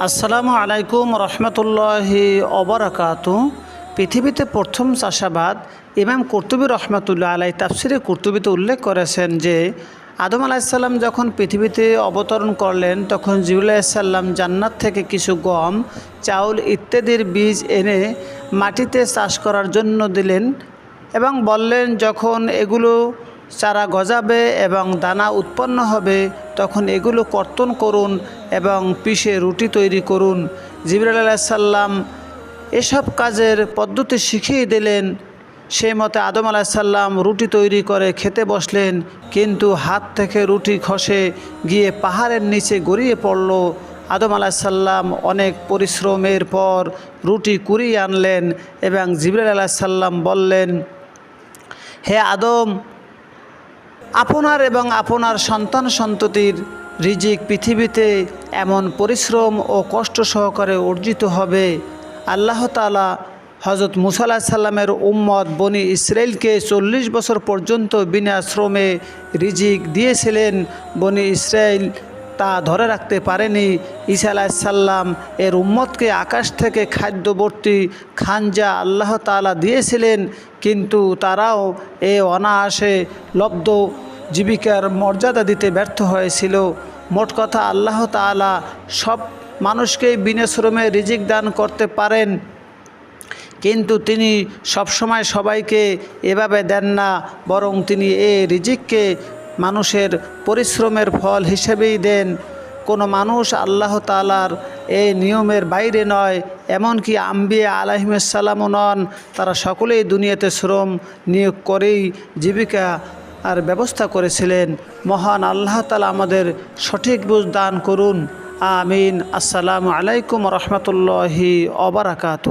আসসালামু আলাইকুম রহমতুল্লাহি অবরাকাত পৃথিবীতে প্রথম চাষাবাদ ইমাম কর্তুবী রহমতুল্লাহ আলাই তাফসিরে কর্তুবীতে উল্লেখ করেছেন যে, আদম আলাহিসাল্লাম যখন পৃথিবীতে অবতরণ করলেন, তখন জিবুল আলাইসাল্লাম জান্নাত থেকে কিছু গম, চাউল ইত্যাদির বীজ এনে মাটিতে চাষ করার জন্য দিলেন এবং বললেন, যখন এগুলো চারা গজাবে এবং দানা উৎপন্ন হবে, তখন এগুলো কর্তন করুন এবং পিষে রুটি তৈরি করুন। জিবরাল আলাহিসাল্লাম এসব কাজের পদ্ধতি শিখিয়ে দিলেন। সেই মতে আদম আলাহিসাল্লাম রুটি তৈরি করে খেতে বসলেন, কিন্তু হাত থেকে রুটি খসে গিয়ে পাহাড়ের নিচে গড়িয়ে পড়ল। আদম আলাহিসাল্লাম অনেক পরিশ্রমের পর রুটি কুড়িয়ে আনলেন এবং জিবরাল আলাহিসাল্লাম বললেন, হে আদম আপনার এবং আপনার সন্তান সন্ততির রিজিক পৃথিবীতে এমন পরিশ্রম ও কষ্ট সহকারে অর্জিত হবে। আল্লাহ তালা হজরত মুসাল্লাহ সাল্লামের উম্মত বনি ইসরায়েলকে চল্লিশ বছর পর্যন্ত বিনা শ্রমে রিজিক দিয়েছিলেন বনি ইসরায়েল তা ধরে রাখতে পারেনি। ঈসা আলাহিসাল্লাম এর উম্মতকে আকাশ থেকে খাদ্যবর্তী খানজা আল্লাহ তালা দিয়েছিলেন, কিন্তু তারাও এ অনায়াসে লব্ধ জীবিকার মর্যাদা দিতে ব্যর্থ হয়েছিল। মোট কথা, আল্লাহ তালা সব মানুষকেই বিনা শ্রমে রিজিক দান করতে পারেন, কিন্তু তিনি সবসময় সবাইকে এভাবে দেন না, বরং তিনি এ রিজিককে মানুষের পরিশ্রমের ফল হিসেবেই দেন। কোনো মানুষ আল্লাহ তালার এই নিয়মের বাইরে নয়, এমনকি আম্বিয়া আলাহিমসাল্লামও নন। তারা সকলেই দুনিয়াতে শ্রম নিয়োগ করেই জীবিকা আর ব্যবস্থা করেছিলেন। মহান আল্লাহ তালা আমাদের সঠিক বুঝ দান করুন। আমিন। আসসালামু আলাইকুম রহমতুল্লাহি অবরাকাতু